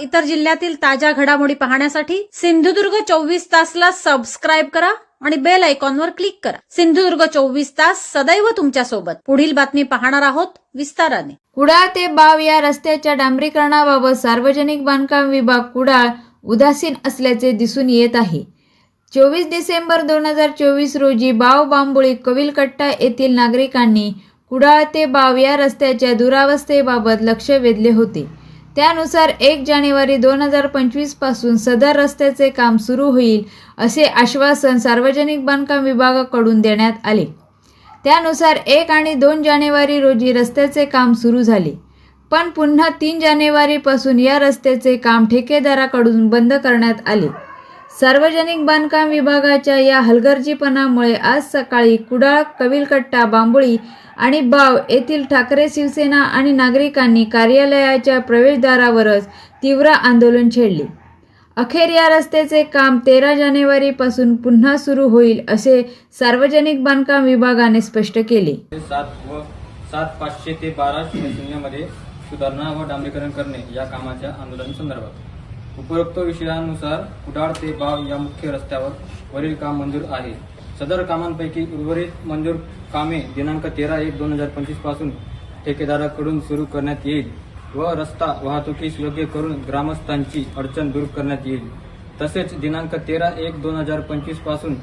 इतर जिल्ह्यातील ताज्या घडामोडी पाहण्यासाठी सिंधुदुर्ग चोवीस तासला सबस्क्राईब करा आणि बेल आयकॉनवर क्लिक करा. सिंधुदुर्ग चोवीस तास सदैव तुमच्यासोबत पुढील बातमी पाहणार आहोत विस्ताराने. कुडाळ ते बाव या रस्त्याच्या डांबरीकरणाबाबत सार्वजनिक बांधकाम विभाग कुडाळ उदासीन असल्याचे दिसून येत आहे. चोवीस डिसेंबर दोन हजार चोवीस रोजी बाव बांबोळी कविलकट्टा येथील नागरिकांनी कुडाळ ते बाव या रस्त्याच्या दुरावस्थेबाबत लक्ष वेधले होते. त्यानुसार एक जानेवारी दोन हजार पंचवीसपासून सदर रस्त्याचे काम सुरू होईल असे आश्वासन सार्वजनिक बांधकाम विभागाकडून देण्यात आले. त्यानुसार एक आणि दोन जानेवारी रोजी रस्त्याचे काम सुरू झाले पण पुन्हा तीन जानेवारीपासून या रस्त्याचे काम ठेकेदाराकडून बंद करण्यात आले. सार्वजनिक बांधकाम विभागाच्या या हलगर्जीपणामुळे आज सकाळी कुडाळ कविलकट्टा बांबोळी आणि बाव येथील ठाकरे शिवसेना आणि नागरिकांनी कार्यालयाच्या प्रवेशद्वारावरच तीव्र आंदोलन छेडले. अखेर या रस्त्याचे काम तेरा जानेवारीपासून पुन्हा सुरू होईल असे सार्वजनिक बांधकाम विभागाने स्पष्ट केले. सात व सात पाचशे ते बारा शून्य शून्यमध्ये सुधारणा व डांबरीकरण करणे या कामाच्या आंदोलनासंदर्भात उपरोक्त विषयानुसार कुडाळ ते बाव या मुख्य रस्त्यावर वरील काम मंजूर आहे. सदर कामांपैकी उर्वरित मंजूर कामे दिनांक तेरा एक दोन हजार पंचवीसपासून ठेकेदाराकडून सुरू करण्यात येईल व रस्ता वाहतुकीस योग्य करून ग्रामस्थांची अडचण दूर करण्यात येईल. तसेच दिनांक तेरा एक दोन हजार पंचवीसपासून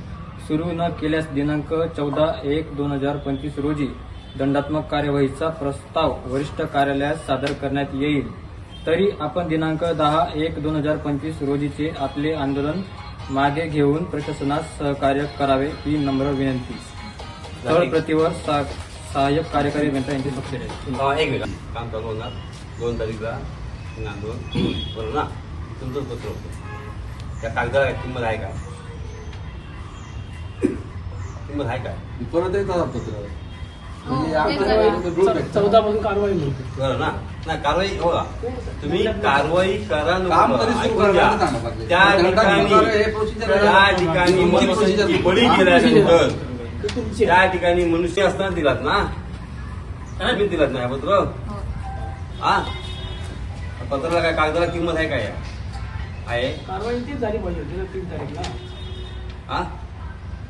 सुरू न केल्यास दिनांक चौदा एक दोन हजार पंचवीस रोजी दंडात्मक कार्यवाहीचा प्रस्ताव वरिष्ठ कार्यालयात सादर करण्यात येईल. तरी आपण दिनांक दहा एक दोन हजार पंचवीस रोजीचे आपले आंदोलन मागे घेऊन प्रशासनास सहकार्य करावे ही नम्र विनंती. स्थळ प्रतिवर सा- सहाय्यक कार्यकारी अभियंता यांची स्वाक्षरी आहे एक काम चालू होणार. दोन तारीखला नांदून बरोबर ना. तुमचंच पत्र होतं. त्या कागदाला काय किंमत आहे का? किंमत आहे काय परत एकदा पत्र. चौदा कारवाई म्हणते बरं ना. ना कारवाई हो का? तुम्ही कारवाई करा काम सुरू ऐकून घ्या. सांगा. त्या ठिकाणी होणार हे procedure आहे. त्या ठिकाणी तुमची मनुष्याची procedure. बळी हा, गेल्यानंतर ते तुमची त्या ठिकाणी मनुष्य असताना दिलात ना? काय तुम्ही दिलात नाही पत्र? हा. पत्राला काय कागदाला किंमत आहे काय आहे. कारवाई तीच झाली पाहिजे होती ना तीन तारीखला. हा?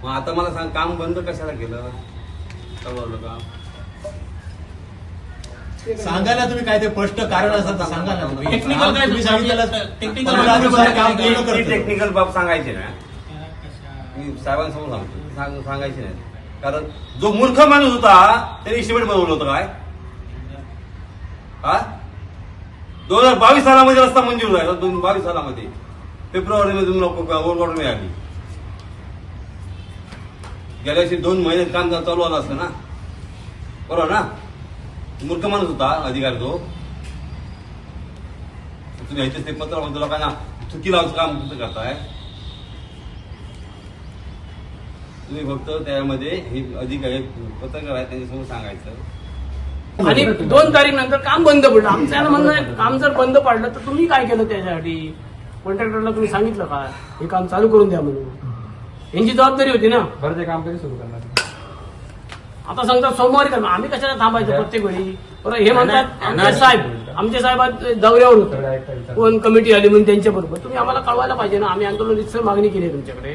मग आता मला सांग काम बंद कशाला केलं? काम? सांगा ना तुम्ही काय ते स्पष्ट कारण असेल तर सांगा ना. तुम्ही टेक्निकल काय तुम्ही सांगितलं टेक्निकल अनुसार काम पूर्ण करतो. टेक्निकल बाब सांगायचे ना मी साहेबांसमोर सांगतो. सांग- सांगायचे नाही. कारण जो मूर्ख माणूस होता त्याने इस्टिमेट बनवलं होतं काय? हा? दोन हजार बावीस सालामध्ये रस्ता मंजूर झाला. दोन बावीस सालामध्ये. फेब्रुवारी मध्ये तुम्हाला ऑर्डर मिळाली गेल्या वर्षी दोन महिने काम चालू आलं असतं ना? बरोबर ना? मूर्ख माणूस होता अधिकारी तो. तुम्ही ह्याचे ते पत्र म्हणतो लोकांना चुकी लावून काम कसं करताय? तुम्ही फक्त त्यामध्ये हे अधिकारी पत्रकार आहेत त्यांच्यासमोर सांगायचं. आणि दोन तारीख नंतर काम बंद पडलं. आमचं याला म्हणणं आहे, काम जर बंद पडलं तर तुम्ही काय केलं त्याच्यासाठी? कॉन्ट्रॅक्टरला तुम्ही सांगितलं का? हे काम चालू करून द्या म्हणून. यांची जबाबदारी होती ना? बरं ते काम कधी सुरू करणार. आता सांगतात सोमवारी करणार. आम्ही कशाला थांबायचं प्रत्येक वेळी? बरं हे म्हणतात आमचे साहेब आमचे साहेब दौऱ्यावर होते. कोण कमिटी आली म्हणून त्यांच्या बरोबर तुम्ही आम्हाला कळवायला पाहिजे ना. आम्ही आंदोलन इथं मागणी केली आहे तुमच्याकडे.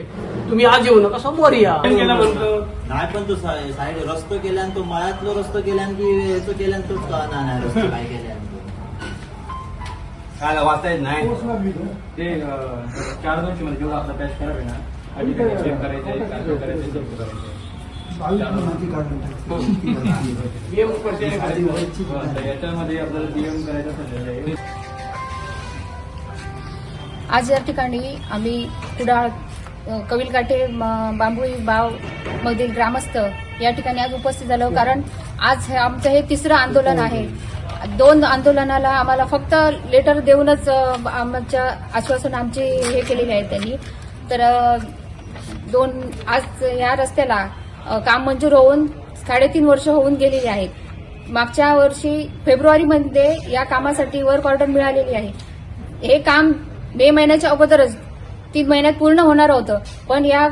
तुम्ही आज येऊ नका सोमवारी या. नाही पण तो साईड साईड रस्तो केल्यान तो मळ्यातलो रस्तो केल्यान की याचो केल्यान तोच कळना नाही रस्तो काय केल्यान तो. काय वाचता येत नाही. ते. चार दोनशे मध्ये जेवढा आपला पॅच करावे ना चेक करायचे करायचे याच्यामध्ये आपल्याला करायचं आज या ठिकाणी आम्ही कुडाळ कविलकाठे बांबुळी बाव मधील ग्रामस्थ या ठिकाणी आज उपस्थित झालो. कारण आज हे आमचं हे तिसरं आंदोलन आहे. दोन आंदोलनाला आम्हाला फक्त लेटर देऊनच आमच्या आश्वासन आमची हे केलेली आहे त्यांनी. तर दोन आज या रस्त्याला काम मंजूर होऊन साडेतीन वर्ष होऊन गेलेली आहेत मागच्या वर्षी फेब्रुवारीमध्ये या कामासाठी वर्क ऑर्डर मिळालेली आहे. हे काम मे महिन्याच्या अगोदरच तीन महिन्यात पूर्ण होणार होतं. पण या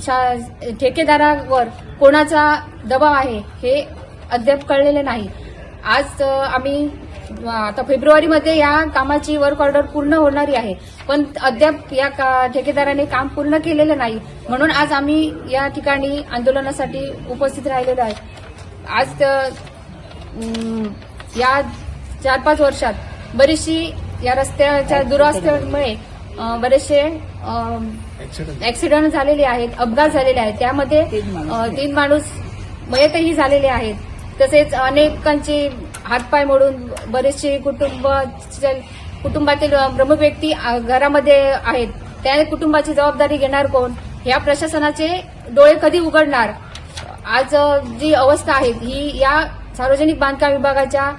शा- ठेकेदारावर कोणाचा दबाव आहे हे अद्याप कळलेले नाही. आज आम्ही आता फेब्रुवारीमध्ये या कामाची वर्क ऑर्डर पूर्ण होणारी आहे. पण अद्याप या का- ठेकेदाराने काम पूर्ण केलेलं नाही. म्हणून आज आम्ही या ठिकाणी आंदोलनासाठी उपस्थित राहिलेलो आहे. आज या चार पाच वर्षात बरीचशी या रस्त्याच्या दुरावस्थेमुळे बरेचसे ऍक्सिडेंट झालेले आहेत अपघात झालेले आहेत. त्यामध्ये तीन माणूस मयतही झालेले आहेत. तसेच अनेकांचे हातपाय मोडून बरेचसे कुटुंब कुटुंबातील प्रमुख व्यक्ती घरामध्ये आहेत. त्या कुटुंबाची जबाबदारी घेणार कोण? ह्या प्रशासनाचे डोळे कधी उघडणार? आज जी अवस्था आहे ही या सार्वजनिक बांधकाम विभागाच्या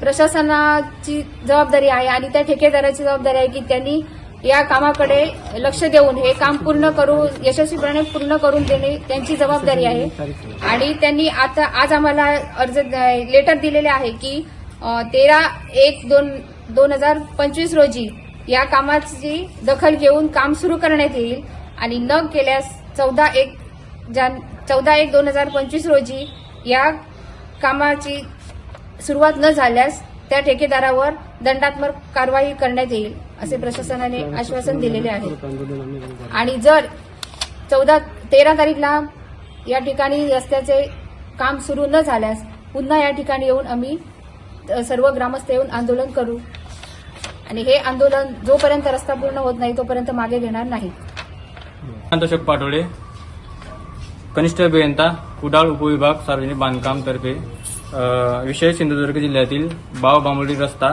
प्रशासनाची जबाबदारी आहे आणि त्या ठेकेदाराची जबाबदारी आहे की त्यांनी या कामाकडे लक्ष देऊन हे काम पूर्ण करू यशस्वीपणे पूर्ण करून देणे त्यांची जबाबदारी आहे. आणि त्यांनी आता आज आम्हाला अर्ज लेटर दिलेले आहे की तेरा एक दोन दोन हजार पंचवीस रोजी या कामाची दखल घेऊन काम सुरू करण्यात येईल. आणि न केल्यास चौदा एक जान चौदा एक दोन हजार पंचवीस रोजी या कामाची सुरुवात न झाल्यास त्या ठेकेदारावर दंडात्मक कारवाई करण्यात येईल असे प्रशासनाने आश्वासन दिलेले आहे. आणि जर चौदा तेरा तारीखला या ठिकाणी रस्त्याचे काम सुरू न झाल्यास पुन्हा या ठिकाणी येऊन आम्ही सर्व ग्रामस्थ येऊन आंदोलन करू. आणि हे आंदोलन जोपर्यंत रस्ता पूर्ण होत नाही तोपर्यंत मागे घेणार नाही. अशोक पाटोळे कनिष्ठ अभियंता कुडाळ उपविभाग सार्वजनिक बांधकाम तर्फे विषय सिंधुदुर्ग जिल्ह्यातील बाव बांबोली रस्ता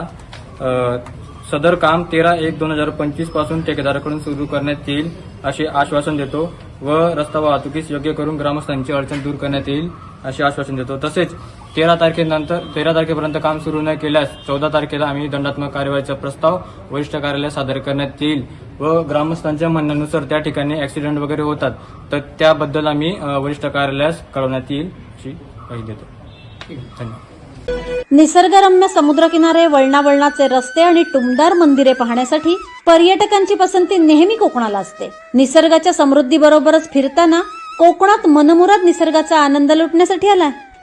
सदर काम तेरा एक दोन हजार पंचवीसपासून ठेकेदाराकडून सुरू करण्यात येईल असे आश्वासन देतो व रस्ता वाहतुकीस योग्य करून ग्रामस्थांची अडचण दूर करण्यात येईल असे आश्वासन देतो. तसेच तेरा तारखेनंतर तेरा तारखेपर्यंत काम सुरू न केल्यास चौदा तारखेला आम्ही दंडात्मक कारवाईचा प्रस्ताव वरिष्ठ कार्यालयात सादर करण्यात येईल व ग्रामस्थांच्या म्हणण्यानुसार त्या ठिकाणी ऍक्सिडेंट वगैरे होतात. तर त्याबद्दल आम्ही वरिष्ठ कार्यालयास कळवण्यात येईल अशी काही देतो. धन्यवाद. निसर्गरम्य समुद्रकिनारे वळणावळणाचे रस्ते आणि टुमदार मंदिरे पाहण्यासाठी पर्यटकांची पसंती नेहमी कोकणाला असते. निसर्गाच्या समृद्धीबरोबरच फिरताना कोकणात मनमुराद निसर्गाचा आनंद लुटण्यासाठी आलाय.